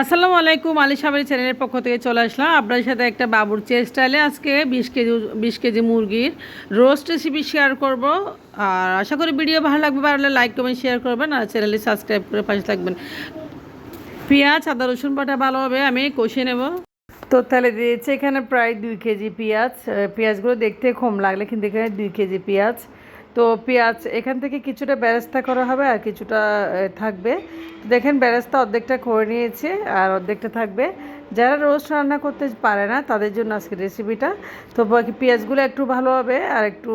আসসালামু আলাইকুম, আলী সাবের চ্যানেলের পক্ষ থেকে চলে আসলাম। আপনার সাথে একটা বাবুর্চি স্টাইলে আজকে বিশ কেজি বিশ কেজি মুরগির রোস্ট রেসিপি শেয়ার করব। আর আশা করি ভিডিও ভালো লাগবে, ভালো লাইক কমেন্ট শেয়ার করবেন আর চ্যানেলে সাবস্ক্রাইব করে পাশে থাকবেন। পেঁয়াজ, আদা, রসুন বাটা ভালোভাবে আমি কষিয়ে নেব। তো তাহলে দিয়েছে এখানে প্রায় দুই কেজি পেঁয়াজ। পেঁয়াজগুলো দেখতে কম লাগলে কিন্তু এখানে দুই কেজি পেঁয়াজ। তো পেঁয়াজ, এখান থেকে কিছুটা ব্যারেস্তা করা হবে আর কিছুটা থাকবে। দেখেন ব্যারেস্তা অর্ধেকটা করে নিয়েছে আর অর্ধেকটা থাকবে। যারা রোস্ট রান্না করতে পারে না, তাদের জন্য আজকে রেসিপিটা তো বাকি পেঁয়াজগুলো একটু ভালোভাবে আর একটু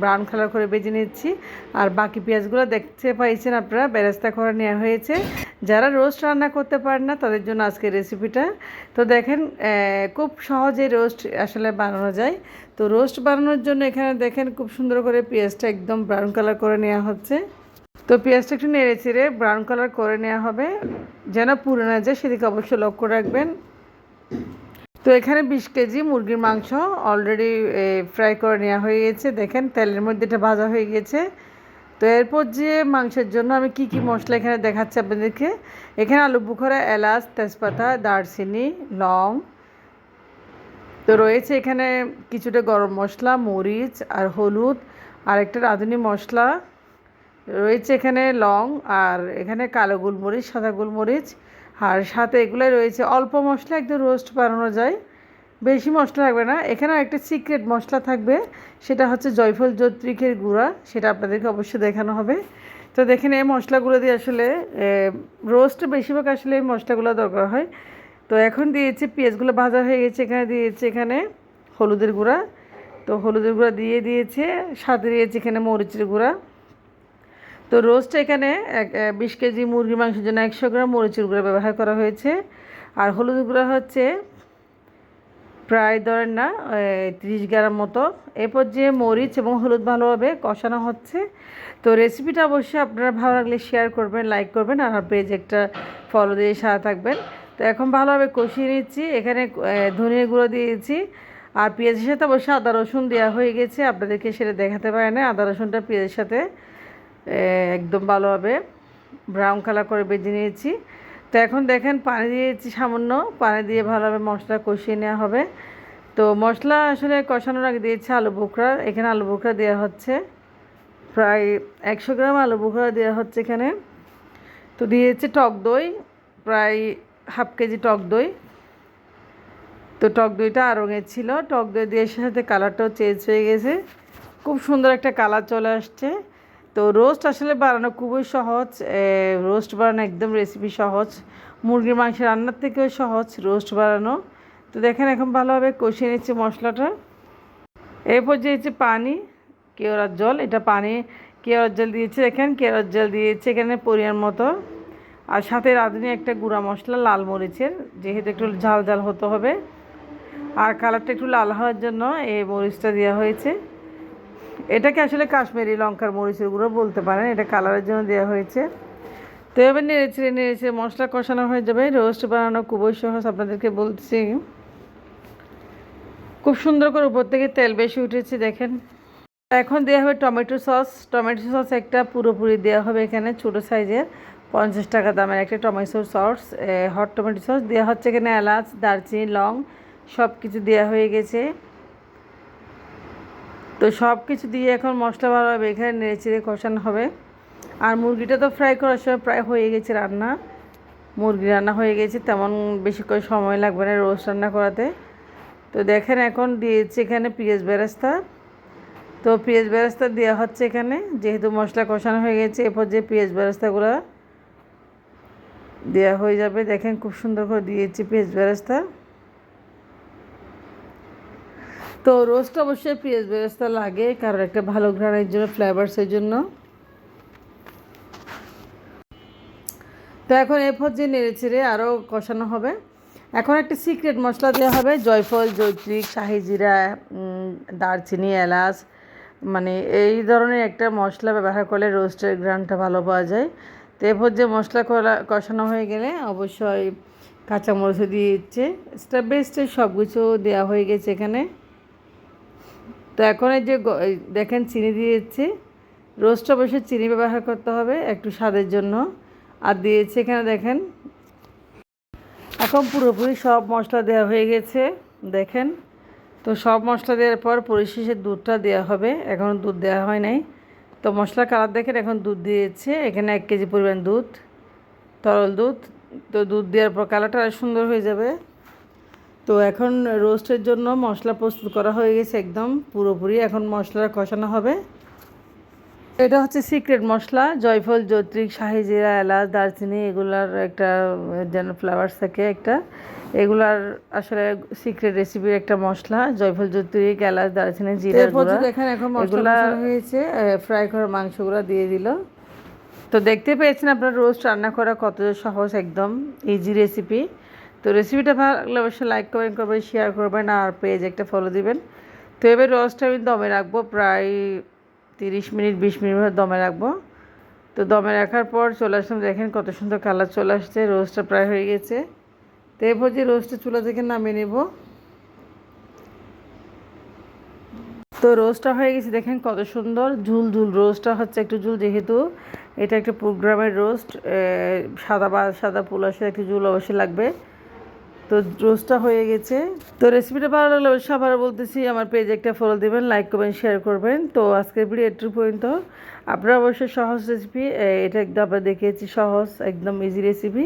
ব্রাউন কালার করে বেজে নিচ্ছি। আর বাকি পেঁয়াজগুলো দেখতে পাইছেন আপনারা, বেরেস্তা করে নেওয়া হয়েছে। যারা রোস্ট রান্না করতে পারেন না, তাদের জন্য আজকে রেসিপিটা তো দেখেন খুব সহজে রোস্ট আসলে বানানো যায়। তো রোস্ট বানানোর জন্য এখানে দেখেন, খুব সুন্দর করে পেঁয়াজটা একদম ব্রাউন কালার করে নেওয়া হচ্ছে। তো পেঁয়াজটা একটু নেড়ে চেড়ে ব্রাউন কালার করে নেওয়া হবে, যেন পুড়ে না যায়, সেদিকে অবশ্যই লক্ষ্য রাখবেন। তো এখানে বিশ কেজি মুরগির মাংস অলরেডি ফ্রাই করে নেওয়া হয়ে গেছে। দেখেন, তেলের মধ্যে এটা ভাজা হয়ে গেছে। তো এরপর যে মাংসের জন্য আমি কি কি মশলা এখানে দেখাচ্ছি আপনাদেরকে। এখানে আলু বুখারা এলাচ, তেজপাতা, দারচিনি, লং। তো রয়েছে এখানে কিছুটা গরম মশলা, মরিচ আর হলুদ। আর একটা রাঁধুনি মশলা। রয়েছে এখানে লং আর এখানে কালো গোলমরিচ, সাদা গোলমরিচ আর সাথে এগুলোই রয়েছে। অল্প মশলা একদম রোস্ট বানানো যায়। বেশি মশলা লাগবে না। এখানে একটা সিক্রেট মশলা থাকবে, সেটা হচ্ছে জয়ফল জৈত্রিকের গুঁড়া, সেটা আপনাদেরকে অবশ্যই দেখানো হবে। তো দেখেন, এই মশলাগুলো দিয়ে আসলে রোস্ট বেশিরভাগ আসলে এই মশলাগুলো দরকার হয়। তো এখন দিয়েছি, পেঁয়াজগুলো ভাজা হয়ে গেছে, এখানে দিয়েছি এখানে হলুদের গুঁড়া। তো হলুদের গুঁড়া দিয়ে দিয়েছে, সাথে দিয়েছি এখানে মরিচের গুঁড়া। তো রোস্ট এখানে এক বিশ কেজি মুরগির মাংসের জন্য একশো গ্রাম মরিচের গুঁড়া ব্যবহার করা হয়েছে। আর হলুদ গুঁড়া হচ্ছে প্রায় ধরেন না তিরিশ গ্রাম মতো। এরপর যে মরিচ এবং হলুদ ভালোভাবে কষানো হচ্ছে। তো রেসিপিটা অবশ্যই আপনারা ভালো লাগলে শেয়ার করবেন, লাইক করবেন আর পেজ একটা ফলো দিয়ে সাথে থাকবেন। তো এখন ভালোভাবে কষিয়ে নিচ্ছি। এখানে ধনিয়া গুঁড়ো দিয়েছি। আর পেঁয়াজের সাথে অবশ্যই আদা রসুন দেওয়া হয়ে গেছে। আপনাদেরকে সেটা দেখাতে পারে না। আদা রসুনটা পেঁয়াজের সাথে একদম ভালোভাবে ব্রাউন কালার করে বেজে নিয়েছি। তো এখন দেখেন, পানি দিয়েছি সামান্য। পানি দিয়ে ভালোভাবে মশলা কষিয়ে নেওয়া হবে। তো মশলা আসলে কষানোর আগে দিয়েছি আলু বোখরা। এখানে আলু বোখরা দেওয়া হচ্ছে। প্রায় একশো গ্রাম আলু বোখরা দেওয়া হচ্ছে এখানে। তো দিয়েছি টক দই, প্রায় হাফ কেজি টক দই। তো টক দইটা রঙের ছিল। টক দই দিয়ে সাথে কালারটাও চেঞ্জ হয়ে গেছে। খুব সুন্দর একটা কালার চলে আসছে। তো রোস্ট আসলে বানানো খুবই সহজ রোস্ট বানানো একদম রেসিপি সহজ, মুরগির মাংস রান্নার থেকেও সহজ রোস্ট বানানো। তো দেখেন এখন ভালোভাবে কষিয়ে নিচ্ছে মশলাটা। এরপর যে হচ্ছে পানি, কেওড়ার জল, এটা পানি, কেওড়ার জল দিয়েছে দেখেন, কেওড়ার জল দিয়েছে এখানে পরিমাণ মতো। আর সাথে রাঁধুনি একটা গুঁড়া মশলা, লাল মরিচের, যেহেতু একটু ঝাল ঝাল হতে হবে। আর কালারটা একটু লাল হওয়ার জন্য এই মরিচটা দেওয়া হয়েছে। এটাকে আসলে কাশ্মীরি লঙ্কার মরিচের গুঁড়ো বলতে পারেন, এটা কালারের জন্য দেওয়া হয়েছে। তো এবার নেড়েছে নেড়েছে মশলা কষানো হয়ে যাবে রোস্ট বানানো খুবই সহজ আপনাদেরকে বলছি। খুব সুন্দর করে উপর থেকে তেল বেশি উঠেছে, দেখেন। এখন দেওয়া হবে টমেটো সস টমেটো সস একটা পুরোপুরি দেওয়া হবে এখানে, ছোটো সাইজের পঞ্চাশ টাকা দামের একটা tomato sauce hot tomato sauce. দেওয়া হচ্ছে এখানে এলাচ, দারচিনি, লং সব কিছু দেওয়া হয়ে গেছে। তো সব কিছু দিয়ে এখন মশলা ভালোভাবে এখানে নেড়ে চেড়ে কষানো হবে। আর মুরগিটা তো ফ্রাই করার সময় প্রায় হয়ে গেছে রান্না। মুরগি রান্না হয়ে গেছে, তেমন বেশি করে সময় লাগবে না রোস্ট রান্না করাতে। তো দেখেন এখন দিয়েছি এখানে পেঁয়াজ বেরেস্তা। তো পেঁয়াজ বেরেস্তা দেওয়া হচ্ছে এখানে, যেহেতু মশলা কষানো হয়ে গেছে এরপর যে পেঁয়াজ বেরেস্তাগুলো দেওয়া হয়ে যাবে। দেখেন খুব সুন্দর করে দিয়েছি পেঁয়াজ বেরেস্তা। তো রোস্ট অবশ্যই পেঁয়াজ বেরেস্তা লাগে, কারণ একটা ভালো ঘ্রাণের জন্য ফ্লেভারসের জন্য। তো এখন এরপর যে নেড়ে চেড়ে আরও কষানো হবে। এখন একটা সিক্রেট মশলা দেওয়া হবে, জয়ফল জৈত্রিক শাহি জিরা দারচিনি, এলাচ। মানে এই ধরনের একটা মশলা ব্যবহার করলে রোস্টের ঘ্রাণটা ভালো পাওয়া যায়। তো এরপর যে মশলা কষানো হয়ে গেলে অবশ্যই কাঁচামরিচ দিয়ে দিচ্ছে। স্টেপ বাই স্টেপ সব কিছু দেওয়া হয়ে গেছে এখানে। তো এখন এই যে দেখেন চিনি দিয়ে দিচ্ছি রোস্ট অবশ্যই চিনি ব্যবহার করতে হবে, একটু স্বাদের জন্য। আর দিয়েছি এখানে দেখেন, এখন পুরোপুরি সব মশলা দেওয়া হয়ে গেছে, দেখেন। তো সব মশলা দেওয়ার পর পরিশেষে দুধটা দেওয়া হবে, এখন দুধ দেওয়া হয় নাই। তো মশলা কালার দেখেন, এখন দুধ দিয়েছে, এখানে এক কেজি পরিমাণ দুধ, তরল দুধ। তো দুধ দেওয়ার পর কালারটা সুন্দর হয়ে যাবে। তো এখন রোস্টের জন্য মশলা প্রস্তুত করা হয়ে গেছে একদম পুরোপুরি। এখন মশলা কষানো হবে। এটা হচ্ছে সিক্রেট মশলা জয়ফল জৈত্রিক শাহি জিরা এলাচ দারচিনি এগুলার একটা যেন ফ্লেভার্স থাকে একটা। এগুলার আসলে সিক্রেট রেসিপির একটা মশলা জয়ফল জৈত্রিক এলাচ দারচিনি জিরা এখন মশলা হয়েছে ফ্রাই করা মাংসগুলো দিয়ে দিল। তো দেখতে পেয়েছেন আপনার রোস্ট রান্না করা কত সহজ একদম ইজি রেসিপি তো রেসিপিটা ভালো লাগলে অবশ্যই লাইক কমেন্ট করবেন শেয়ার করবেন আর পেজ একটা ফলো দিবেন। তো এবার রোস্টটা আমি দমে রাখব, প্রায় তিরিশ মিনিট, বিশ মিনিট দমে রাখব। তো দমে রাখার পর চলে আসলাম, দেখেন কত সুন্দর কালার চলে আসছে রোস্টটা প্রায় হয়ে গেছে। তো এরপর যে রোস্টটা চুলা থেকে নামিয়ে নেব। তো রোস্টটা হয়ে গেছে, দেখেন কত সুন্দর ঝুল ঝুল রোস্টটা হচ্ছে একটু ঝুল, যেহেতু এটা একটা প্রোগ্রামের রোস্ট সাদা বা, সাদা সাথে একটু ঝুল অবশ্যই লাগবে। তো রোস্টটা হয়ে গেছে। তো রেসিপিটা ভালো লাগলে অবশ্যই বলতেছি, আমার পেজে একটা ফলো দেবেন লাইক করবেন শেয়ার করবেন। তো আজকের ভিডিও একটু পর্যন্ত। আপনারা অবশ্যই সহজ রেসিপি এটা একদম আমরা দেখিয়েছি সহজ, একদম ইজি রেসিপি